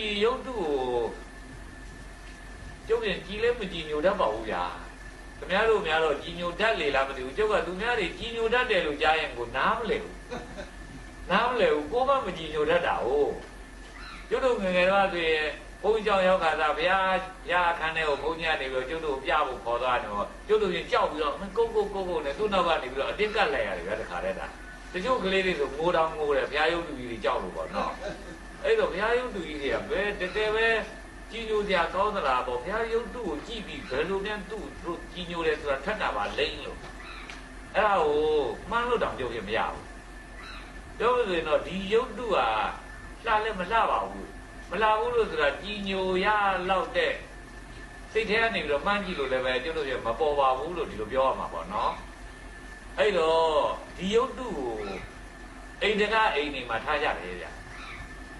ဒီရုပ်တုကိုကျုပ်ပြန်ကြည်လဲမကြည်ညိုတတ်ပါဘူးဗျာခင်ဗျားတို့များတော့ကြည်ညိုတတ်လေလားမသိဘူးကျုပ်ကသူများတွေကြည်ညိုတတ်တယ်လို့ကြားရင်ကိုနားမလဲဘူးနားမလဲဘူးကိုမမကြည်ညိုတတ်တာဟုတ်ကျုပ်တို့ငယ်ငယ်တော့ဆိုရင်ဘုန်းကြီးကြောင့်ရောက်ခါသာဘုရားဘုရားအခန်းထဲကိုဘုန်းကြီးကနေပြီးတော့ကျုပ်တို့ပြဖို့ခေါ်သွားတယ်ဟောကျုပ်တို့ရင်ကြောက်ပြီးတော့ကုတ်ကုတ်ကုတ်ကုတ်နဲ့သူ့နောက်ကနေပြီးတော့အတင်းကတ်လိုက်ရတယ်ဗျာတခါတည်းတာတချို့ကလေးတွေဆိုငိုတောင်ငိုတယ်ဘုရားရုပ်တူကြီးတွေကြောက်လို့ပေါ့နော် အဲ့တော့ဘုရားယုတ်တူကြီးတွေကဘယ်တကယ်ပဲကြီးညိုစရာကောင်းသလားပေါ့ဘုရားယုတ်တူကိုကြည့်ပြီးဘယ်လိုများသူ့တို့ကြီးညိုတယ်ဆိုတာထက်တာပါလိမ့်လို့အဲ့ဒါကိုမှန်းလို့တောင်ပြောပြမရဘူးပြောလို့ဆိုရင်တော့ဒီယုတ်တူဟာလှလည်းမလှပါဘူးမလှဘူးလို့ဆိုတာကြီးညိုရလောက်တဲ့စိတ်ထဲကနေပြီးတော့မှန်းကြည့်လို့လည်းပဲကျွတ်တို့ရမပေါ်ပါဘူးလို့ဒီလိုပြောရမှာပေါ့နော်အဲ့တော့ဒီယုတ်တူကိုအိမ်တကားအိမ်နေမှာထားကြတယ်ဗျာ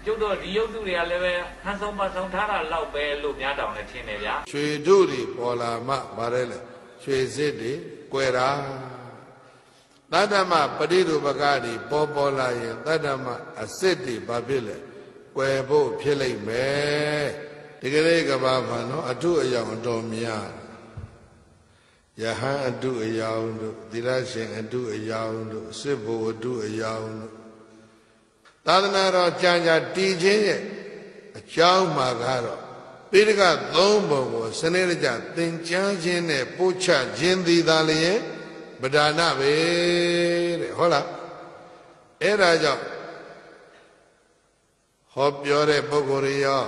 ကျုပ်တို့ဒီရုပ်တုတွေကလည်းပဲဟန်ဆောင်ပါဆောင်ထားတာလောက်ပဲလို့များတောင်လည်းထင်တယ်ဗျာရွှေတို့တွေပေါ်လာမှဗါရဲလေရွှေစစ်တွေကွယ်တာတတ္တမပရိဒုပကတွေပေါ်ပေါ်လာရင်တတ္တမအစစ်တွေဘာဖြစ်လဲကွယ်ဖို့ဖြစ်လိမ့်မယ်ဒီကလေးကဘာမှနော်အထုအယောင်အတော်များယဟန်အတုအယောင်တို့သီလရှင်အတုအယောင်တို့စစ်ဘုအတုအယောင်တို့ သာသနာတော်ကြာကြာတည်ခြင်းရဲ့အကြောင်းမှာကတော့ပိဋကသုံးပုံကိုစနစ်တကျသင်ကြားခြင်းနဲ့ပို့ချခြင်းသည်သာလျင်ဗဒါနပဲတဲ့ဟုတ်လားအဲ့ဒါကြောင့်ဟောပြောတဲ့ပုဂ္ဂိုလ်တွေရော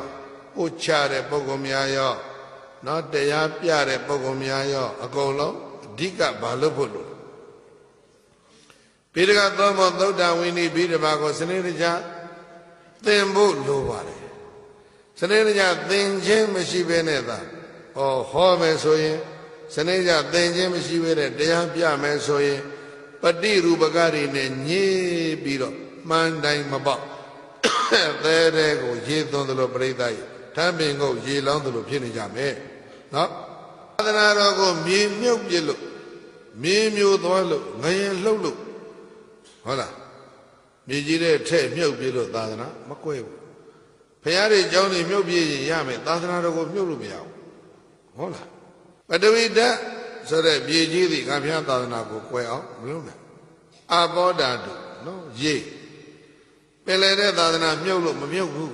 ပို့ချတဲ့ပုဂ္ဂိုလ်များရောနော်တရားပြတဲ့ပုဂ္ဂိုလ်များရောအကုန်လုံးအဓိကဘာလို့ဖို့လို့ ပိဋကသုံးပုံသုဒ္ဓဝိနည်းပြီးဓမ္မကိုစနစ်တကျသင်ဖို့လိုပါတယ်စနစ်တကျသင်ခြင်းမရှိဘဲနဲ့သာဟောဟောမယ်ဆိုရင်စနစ်တကျသင်ခြင်းမရှိဘဲနဲ့တရားပြမယ်ဆိုရင်ပฏิရူပကတွေနဲ့ညှိပြီးတော့မှန်တိုင်းမပေါက်သဲတဲ့ကိုရေသွန်းသလိုပြိဿရေထမ်းပင်ကိုရေလောင်းသလိုဖြစ်နေကြမယ်နော်သာသနာတော်ကိုမြေမြုပ်ပြစ်လို့မြေမျိုးသွားလို့ငရင်လှုပ်လို့ ဟုတ်လားမြေကြီးတဲ့ထဲ့မြုပ်ပြလို့သာသနာမကွဲဘူးဖရာတွေကြောင်းတွေမြုပ်ပြရင်ရမယ်သာသနာတော်ကိုမြုပ်လို့မရဘူးဟုတ်လားပတဝိတဆိုတဲ့မြေကြီးသည်ကဖရာသာသနာကိုကွဲအောင်မလုပ်နိုင်အဘောဓာတုနော်ရေပင်လယ်တဲ့သာသနာမြုပ်လို့မမြုပ်ဘူး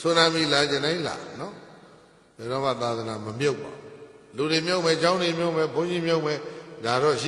ဆိုနာမီလာခြင်းတိုင်းလာနော်ဘယ်တော့မှသာသနာမမြုပ်ပါလူတွေမြုပ်မယ်ကျောင်းတွေမြုပ်မယ်ဘုန်းကြီးမြုပ်မယ်ဒါတော့